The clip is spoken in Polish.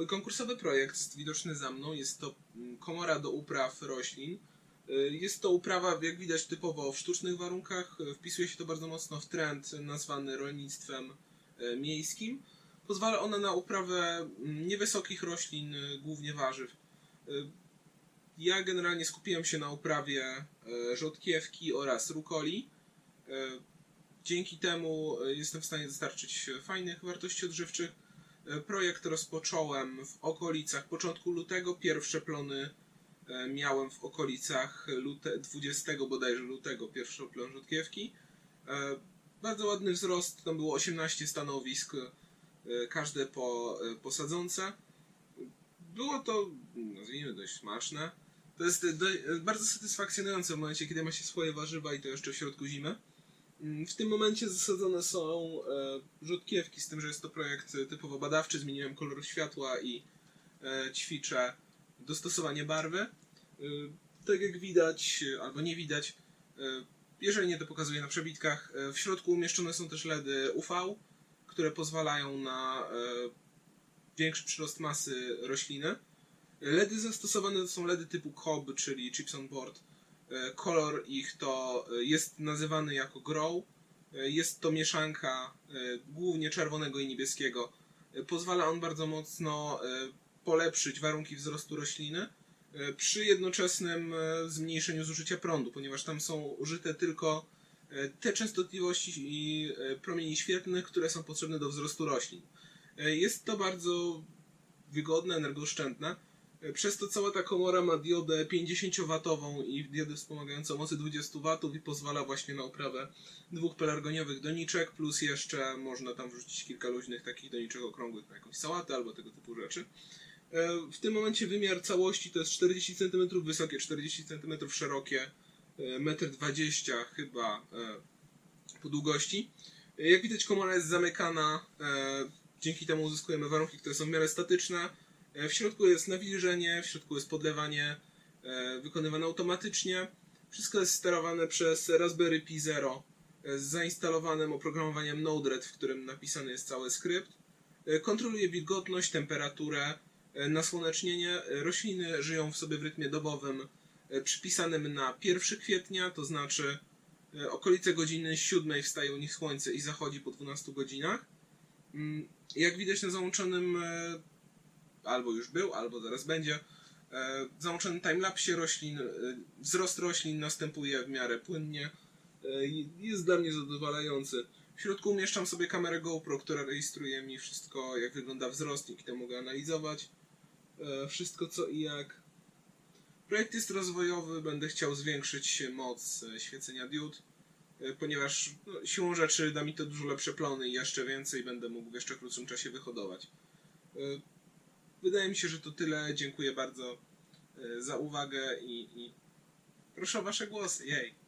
Mój konkursowy projekt widoczny za mną. Jest to mm, komora do upraw roślin. Y, Jest to uprawa, jak widać, typowo w sztucznych warunkach. Y, Wpisuje się to bardzo mocno w trend nazwany rolnictwem y, miejskim. Pozwala ona na uprawę mm, niewysokich roślin, głównie warzyw. Ja generalnie skupiłem się na uprawie rzodkiewki oraz rukoli. Dzięki temu jestem w stanie dostarczyć fajnych wartości odżywczych. Y, Projekt rozpocząłem w okolicach początku lutego. Pierwsze plony e, miałem w okolicach lute, 20 bodajże lutego, pierwszy plon rzodkiewki. E, Bardzo ładny wzrost, tam było 18 stanowisk, e, każde po, e, posadzące. Było to, nazwijmy, dość smaczne. To jest e, do, bardzo satysfakcjonujące w momencie, kiedy ma się swoje warzywa i to jeszcze w środku zimy. Mm, W tym momencie zasadzone są e, rzodkiewki, z tym, że jest to projekt e, typowo badawczy. Zmieniłem kolor światła i e, ćwiczę dostosowanie barwy. Tak jak widać, albo nie widać, jeżeli nie to pokazuję na przebitkach, w środku umieszczone są też LEDy UV, które pozwalają na większy przyrost masy rośliny. LEDy zastosowane to są LEDy typu COB, czyli Chips on Board. E, Kolor ich to e, jest nazywany jako grow. E, Jest to mieszanka głównie czerwonego i niebieskiego. Pozwala on bardzo mocno polepszyć warunki wzrostu rośliny przy jednoczesnym zmniejszeniu zużycia prądu, ponieważ tam są użyte tylko te częstotliwości i promieni świetlnych, które są potrzebne do wzrostu roślin. Jest to bardzo wygodne, energooszczędne. E, Przez to cała ta komora ma diodę 50W i diodę wspomagającą mocy 20W i pozwala właśnie na uprawę dwóch pelargoniowych doniczek, plus jeszcze można tam wrzucić kilka luźnych takich doniczek okrągłych na jakąś sałatę albo tego typu rzeczy. E, W tym momencie wymiar całości to jest 40 cm wysokie, 40 cm szerokie, e, 1,20 m chyba e, po długości. E, Jak widać komora jest zamykana, e, dzięki temu uzyskujemy warunki, które są w miarę statyczne. E, W środku jest nawilżenie, w środku jest podlewanie e, wykonywane automatycznie. Wszystko jest sterowane przez Raspberry Pi Zero e, z zainstalowanym oprogramowaniem Node-RED, w którym napisany jest cały skrypt. Kontroluje wilgotność, temperaturę, nasłonecznienie. Rośliny żyją w sobie w rytmie dobowym przypisanym na 1 kwietnia, to znaczy okolice godziny 7 wstaje u nich słońce i zachodzi po 12 godzinach. Mm, Jak widać na załączonym, albo już był, albo zaraz będzie, e, załączonym timelapsie roślin, e, wzrost roślin następuje w miarę płynnie. E, Jest dla mnie zadowalający. W środku umieszczam sobie kamerę GoPro, która rejestruje mi wszystko, jak wygląda wzrost, i to mogę analizować. Wszystko co i jak. Projekt jest rozwojowy, będę chciał zwiększyć moc świecenia diod, ponieważ no, siłą rzeczy da mi to dużo lepsze plony i jeszcze więcej będę mógł w jeszcze krótszym czasie wyhodować. Wydaje mi się, że to tyle. Dziękuję bardzo e, za uwagę i, i proszę o Wasze głosy. Jej.